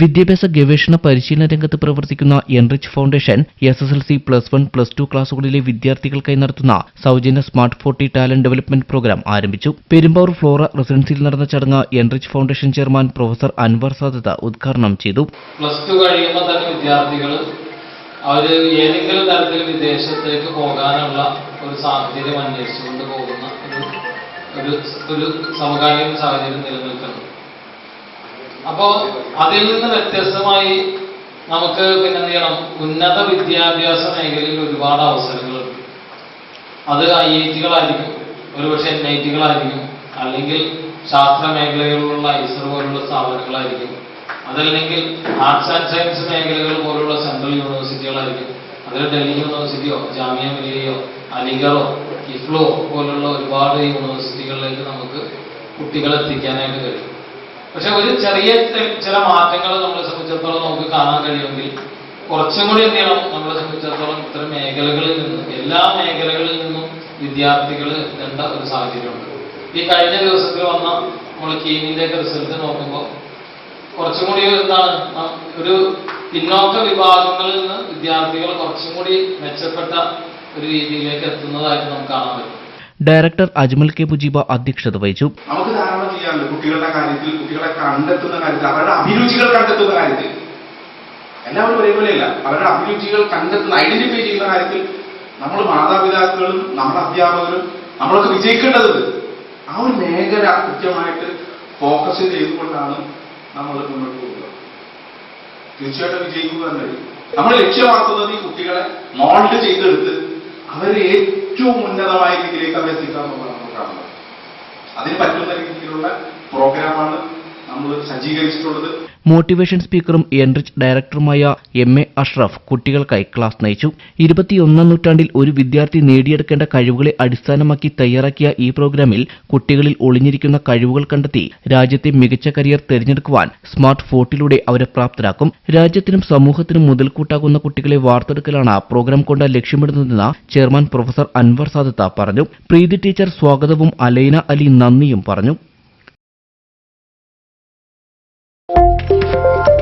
വിദ്യാഭ്യാസ ഗവേഷണ പരിശീലന രംഗത്ത് പ്രവർത്തിക്കുന്ന enrich foundation S S L C plus one plus two ക്ലാസുകളിലെ വിദ്യാർത്ഥികൾക്കായി നടത്തുന്ന സൗജന്യ smart forty talent development programme ആരംഭിച്ചു. പെരുമ്പാവൂർ ഫ്ലോറ റെസിഡൻസിയിൽ നടന്ന ചടങ്ങ് enrich foundation chairman professor Anwar Sadath ഉദ്ഘാടനം ചെയ്തു. പ്ലസ് ടു കഴിയുമ്പോൾ തന്നെ വിദ്യാർത്ഥികൾ അവർ ഏതെങ്കിലും തരത്തിൽ വിദേശത്തേക്ക് പോകാനുള്ള ഒരു സാഹചര്യം അന്വേഷിച്ചുകൊണ്ട് പോകുന്ന ഒരു ഒരു സമകാലീന സാഹചര്യം നിലനിൽക്കുന്നു. അപ്പോൾ അതിൽ നിന്ന് വ്യത്യസ്തമായി നമുക്ക് പിന്നെ എന്ത് ചെയ്യണം? ഉന്നത വിദ്യാഭ്യാസ മേഖലയിൽ ഒരുപാട് അവസരങ്ങളുണ്ട് അത് ഐ ഐ ടികളായിരിക്കും ഒരുപക്ഷെ എൻ ഐ ടികളായിരിക്കും അല്ലെങ്കിൽ ശാസ്ത്ര മേഖലകളിലുള്ള ഐസർ പോലുള്ള സ്ഥാപനങ്ങളായിരിക്കും അതല്ലെങ്കിൽ ആർട്സ് ആൻഡ് സയൻസ് മേഖലകൾ പോലുള്ള സെൻട്രൽ യൂണിവേഴ്സിറ്റികളായിരിക്കും അതിൽ ഡൽഹി യൂണിവേഴ്സിറ്റിയോ ജാമ്യ മിലിയയോ അലിഗറോ ഇഫ്ലോ പോലുള്ള ഒരുപാട് യൂണിവേഴ്സിറ്റികളിലേക്ക് നമുക്ക് കുട്ടികളെ എത്തിക്കാനായിട്ട് കഴിയും. പക്ഷെ ഒരു ചെറിയ ചില മാറ്റങ്ങൾ നമ്മളെ സംബന്ധിച്ചിടത്തോളം നമുക്ക് കാണാൻ കഴിയുമെങ്കിൽ കുറച്ചും കൂടി എന്ത് ചെയ്യണം നമ്മളെ സംബന്ധിച്ചിടത്തോളം ഇത്തരം മേഖലകളിൽ നിന്നും എല്ലാ മേഖലകളിൽ നിന്നും വിദ്യാർത്ഥികൾ എത്തേണ്ട ഒരു സാഹചര്യമുണ്ട്. ഈ കഴിഞ്ഞ ദിവസത്തിൽ വന്ന നമ്മൾ കീമിന്റെ ഒക്കെ റിസൾട്ട് നോക്കുമ്പോൾ കുറച്ചും കൂടി എന്താണ് ഒരു പിന്നോക്ക വിഭാഗങ്ങളിൽ നിന്ന് വിദ്യാർത്ഥികൾ കുറച്ചും കൂടി മെച്ചപ്പെട്ട ഒരു രീതിയിലേക്ക് എത്തുന്നതായിട്ട് നമുക്ക് കാണാൻ പറ്റും. ഡയറക്ടർ അജ്മൽ കെ മുജീബ അധ്യക്ഷത വഹിച്ചു. നമുക്ക് ധാരാളം ചെയ്യാറുണ്ട് കുട്ടികളുടെ കാര്യത്തിൽ കുട്ടികളെ കണ്ടെത്തുന്ന കാര്യത്തിൽ അവരുടെ അഭിരുചികൾ കണ്ടെത്തുന്ന കാര്യത്തിൽ. എല്ലാവരും ഒരേപോലെയല്ല. അവരുടെ അഭിരുചികൾ കണ്ടെത്തുന്ന ഐഡന്റിഫൈ ചെയ്യുന്ന കാര്യത്തിൽ നമ്മൾ മാതാപിതാക്കളും നമ്മുടെ അധ്യാപകരും നമ്മളൊക്കെ വിജയിക്കേണ്ടത് ആ ഒരു മേഖല കൃത്യമായിട്ട് ഫോക്കസ് ചെയ്തുകൊണ്ടാണ് നമ്മൾ മുന്നോട്ട് പോകുക തീർച്ചയായിട്ടും വിജയിക്കുക കഴിയും. നമ്മൾ ലക്ഷ്യമാക്കുന്നത് ഈ കുട്ടികളെ മോൾഡ് ചെയ്തെടുത്ത് അവരെ ഏറ്റവും ഉന്നതമായ രീതിയിലേക്ക് അവരെ എത്തിക്കുക എന്നുള്ളതാണ് നമ്മൾ കാണുന്നത്. അതിന് പറ്റുന്ന രീതിയിലുള്ള പ്രോഗ്രാമാണ് സജ്ജീകരിച്ചിട്ടുള്ളത്. മോട്ടിവേഷൻ സ്പീക്കറും എൻറിച്ച് ഡയറക്ടറുമായ എം എ അഷ്റഫ് കുട്ടികൾക്കായി ക്ലാസ് നയിച്ചു. ഇരുപത്തിയൊന്നാം നൂറ്റാണ്ടിൽ ഒരു വിദ്യാർത്ഥി നേടിയെടുക്കേണ്ട കഴിവുകളെ അടിസ്ഥാനമാക്കി തയ്യാറാക്കിയ ഈ പ്രോഗ്രാമിൽ കുട്ടികളിൽ ഒളിഞ്ഞിരിക്കുന്ന കഴിവുകൾ കണ്ടെത്തി രാജ്യത്തെ മികച്ച കരിയർ തിരഞ്ഞെടുക്കുവാൻ സ്മാർട്ട് ഫോട്ടിലൂടെ അവരെ പ്രാപ്തരാക്കും. രാജ്യത്തിനും സമൂഹത്തിനും മുതൽക്കൂട്ടാകുന്ന കുട്ടികളെ വാർത്തെടുക്കലാണ് പ്രോഗ്രാം കൊണ്ട് ലക്ഷ്യമിടുന്നതെന്ന് ചെയർമാൻ പ്രൊഫസർ അൻവർ സാദത്ത പറഞ്ഞു. പ്രീതി ടീച്ചർ സ്വാഗതവും അലൈന അലി നന്ദിയും പറഞ്ഞു. Thank you.